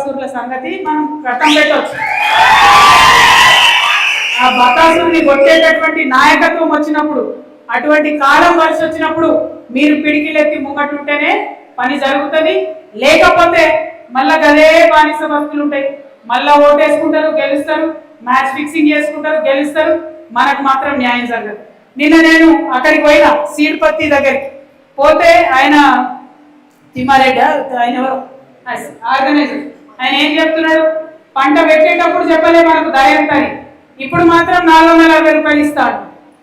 బకాసురుల సంగతి మనం కట్టం పెట్టవచ్చు ఆ బకాసురుని కొట్టేటటువంటి నాయకత్వం వచ్చినప్పుడు అటువంటి కాలం కలిసి వచ్చినప్పుడు మీరు పిడికిలెత్తి ముంగటుంటేనే పని జరుగుతుంది. లేకపోతే మళ్ళా గదే బానిస భక్తులు ఉంటాయి మళ్ళా ఓటేసుకుంటారు గెలుస్తారు. మ్యాచ్ ఫిక్సింగ్ చేసుకుంటారు గెలుస్తారు. మనకు మాత్రం న్యాయం జరగదు. నిన్న నేను అక్కడికి పోయినా సీడ్పత్తి దగ్గరికి. పోతే ఆయన తిమ్మారెడ్డి ఆయన ఆర్గనైజర్. ఆయన ఏం చెప్తున్నాడు? పంట పెట్టేటప్పుడు చెప్పలే మనకు ధర ఎంత అని ఇప్పుడు మాత్రం నాలుగు వందల అరవై రూపాయలు ఇస్తాడు.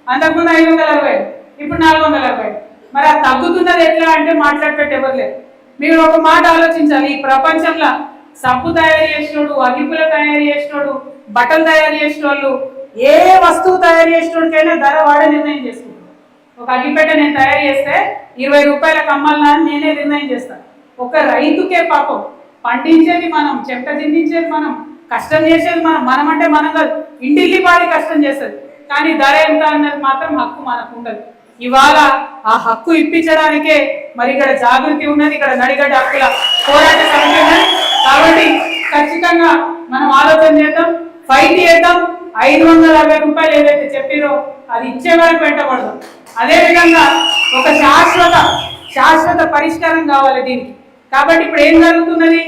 అంతకుముందు ఐదు వందల అరవై ఇప్పుడు నాలుగు వందల అరవై. మరి ఆ తగ్గుతున్నది ఎట్లా అంటే మాట్లాడేటట్టు ఎవరు లేదు మీరు ఒక మాట ఆలోచించాలి. ఈ ప్రపంచంలో సబ్బు తయారు చేసినోడు అగిపుల తయారు చేసినోడు బట్టలు తయారు చేసిన వాళ్ళు ఏ వస్తువు తయారు చేసినోడికైనా ధర వాడే నిర్ణయం చేసుకుంటాడు ఒక అగ్గిపెట్ట నేను తయారు చేస్తే ఇరవై రూపాయల అమ్మాలా అని నేనే నిర్ణయం చేస్తాను ఒక రైతుకే పాపం. పండించేది మనం చెమట చిందించేది మనం కష్టం చేసేది మనం మనం అంటే మనం కాదు. ఇంటిల్లి పాడి కష్టం చేస్తుంది. కానీ ధర ఎంత అన్నది మాత్రం హక్కు మనకు ఉండదు ఇవాళ ఆ హక్కు ఇప్పించడానికే మరి ఇక్కడ జాగృతి ఉన్నది ఇక్కడ నడిగడ్డ హక్కుల పోరాట సమితి ఉన్నది. కాబట్టి ఖచ్చితంగా మనం ఆలోచన చేద్దాం ఫైట్ చేద్దాం. ఐదు వందల అరవై రూపాయలు ఏదైతే చెప్పిరో అది ఇచ్చే వరకు పెట్టకూడదు అదేవిధంగా ఒక శాశ్వత శాశ్వత పరిష్కారం కావాలి దీనికి. కాబట్టి ఇప్పుడు ఏం జరుగుతున్నది?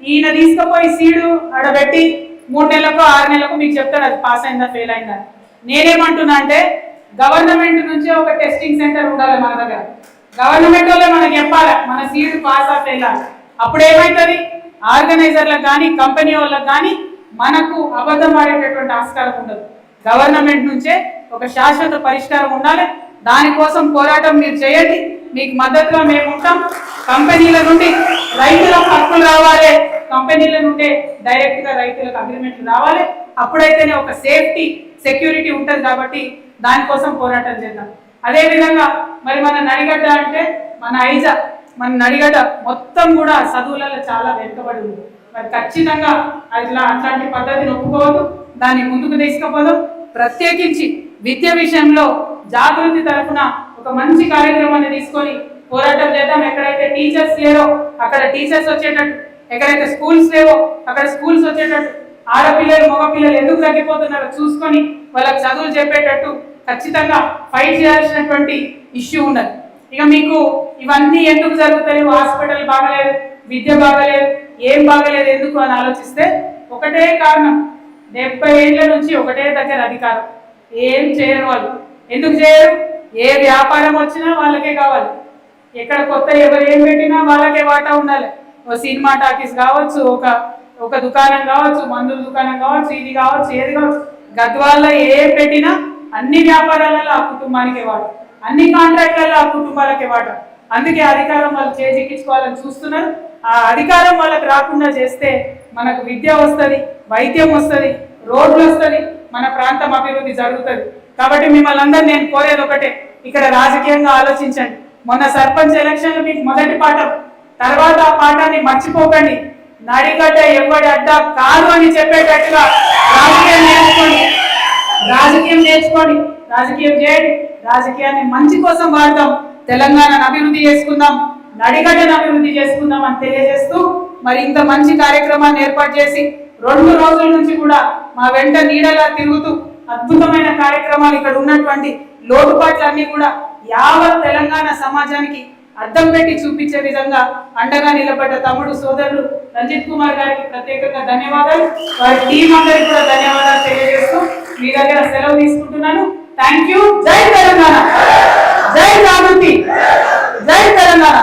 ఈయన తీసుకుపోయి సీడు ఆడబెట్టి మూడు నెలలకు ఆరు నెలలకు మీకు చెప్తాడు అది పాస్ అయిందా ఫెయిల్ అయిందా నేనేమంటున్నా అంటే గవర్నమెంట్ నుంచే ఒక టెస్టింగ్ సెంటర్ ఉండాలి మన దగ్గర. గవర్నమెంట్ వాళ్ళే మనకి చెప్పాలి మన సీడ్ పాస్ ఆ ఫెయిల్ అప్పుడు ఏమవుతుంది ఆర్గనైజర్లకు కానీ కంపెనీ వాళ్ళకి కానీ మనకు అబద్ధం ఆడేటటువంటి ఆస్కారం ఉండదు. గవర్నమెంట్ నుంచే ఒక శాశ్వత పరిష్కారం ఉండాలి దానికోసం పోరాటం మీరు చేయండి. మీకు మద్దతుగా మేము ఉంటాం. కంపెనీల నుండి రైతులకు హక్కులు రావాలి. కంపెనీల నుండి డైరెక్ట్గా రైతులకు అగ్రిమెంట్లు రావాలి. అప్పుడైతేనే ఒక సేఫ్టీ సెక్యూరిటీ ఉంటుంది కాబట్టి దానికోసం పోరాటం చేద్దాం. అదే విధంగా మరి మన నడిగడ్డ అంటే మన ఐజా మన నడిగడ్డ మొత్తం కూడా చదువులలో చాలా వెనుకబడి ఉంది. మరి ఖచ్చితంగా అట్లా అట్లాంటి పద్ధతిని ఒప్పుకోవద్దు. దాన్ని ముందుకు తీసుకుపోదాం. ప్రత్యేకించి విద్య విషయంలో జాగృతి తరఫున ఒక మంచి కార్యక్రమాన్ని తీసుకొని పోరాటం చేద్దాం. ఎక్కడైతే టీచర్స్ లేరో అక్కడ టీచర్స్ వచ్చేటట్టు. ఎక్కడైతే స్కూల్స్ లేవో అక్కడ స్కూల్స్ వచ్చేటట్టు. ఆడపిల్లలు మగపిల్లలు ఎందుకు తగ్గిపోతున్నారో చూసుకొని వాళ్ళకి చదువులు చెప్పేటట్టు ఖచ్చితంగా ఫైట్ చేయాల్సినటువంటి ఇష్యూ ఉన్నది. ఇక మీకు ఇవన్నీ ఎందుకు జరుగుతలేవు? హాస్పిటల్ బాగలేదు విద్య బాగలేదు ఏం బాగలేదు ఎందుకు అని ఆలోచిస్తే ఒకటే కారణం. డెబ్బై ఏళ్ళ నుంచి ఒకటే దగ్గర అధికారం. ఏం చేయరు వాళ్ళు. ఎందుకు చేయరు? ఏ వ్యాపారం వచ్చినా వాళ్ళకే కావాలి. ఎక్కడ కొత్త ఎవరు ఏం పెట్టినా వాళ్ళకే వాటా ఉండాలి. ఓ సినిమా టాకీస్ కావచ్చు ఒక ఒక దుకాణం కావచ్చు మందుల దుకాణం కావచ్చు ఇది కావచ్చు ఏది కావచ్చు. గద్వాల్లో ఏం పెట్టినా అన్ని వ్యాపారాలలో ఆ కుటుంబానికే వాట. అన్ని కాంట్రాక్ట్లలో ఆ కుటుంబాలకే వాట. అందుకే అధికారం వాళ్ళు చేజిక్కించుకోవాలని చూస్తున్నారు. ఆ అధికారం వాళ్ళకి రాకుండా చేస్తే మనకు విద్య వస్తుంది వైద్యం వస్తుంది రోడ్లు వస్తుంది మన ప్రాంతం అభివృద్ధి జరుగుతుంది. కాబట్టి మిమ్మల్ని అందరూ నేను కోరేది ఒకటే. ఇక్కడ రాజకీయంగా ఆలోచించండి. మొన్న సర్పంచ్ ఎలక్షన్లు మీకు మొదటి పాఠం. తర్వాత ఆ పాఠాన్ని మర్చిపోకండి. నడిగడ్డ ఎవడి అడ్డ కాదు అని చెప్పేటట్టుగా రాజకీయం నేర్చుకోండి. రాజకీయం నేర్చుకోండి. రాజకీయం చేయండి. రాజకీయాన్ని మంచి కోసం వాడతాం తెలంగాణను అభివృద్ధి చేసుకుందాం. నడిగడ్డను అభివృద్ధి చేసుకుందాం అని తెలియజేస్తూ మరి ఇంత మంచి కార్యక్రమాన్ని ఏర్పాటు చేసి రెండు రోజుల నుంచి కూడా మా వెంట నీడలా తిరుగుతూ అద్భుతమైన కార్యక్రమాలు ఇక్కడ ఉన్నటువంటి లోటుపాట్లన్నీ కూడా యావత్ తెలంగాణ సమాజానికి అర్థం పెట్టి చూపించే విధంగా అండగా నిలబడ్డ తమ్ముడు సోదరుడు రంజిత్ కుమార్ గారికి ప్రత్యేకంగా ధన్యవాదాలు. వారి టీం అందరికి కూడా ధన్యవాదాలు తెలియజేస్తూ మీ దగ్గర సెలవు తీసుకుంటున్నాను. థ్యాంక్ యూ జై తెలంగాణ. జై జాగృతి జై తెలంగాణ.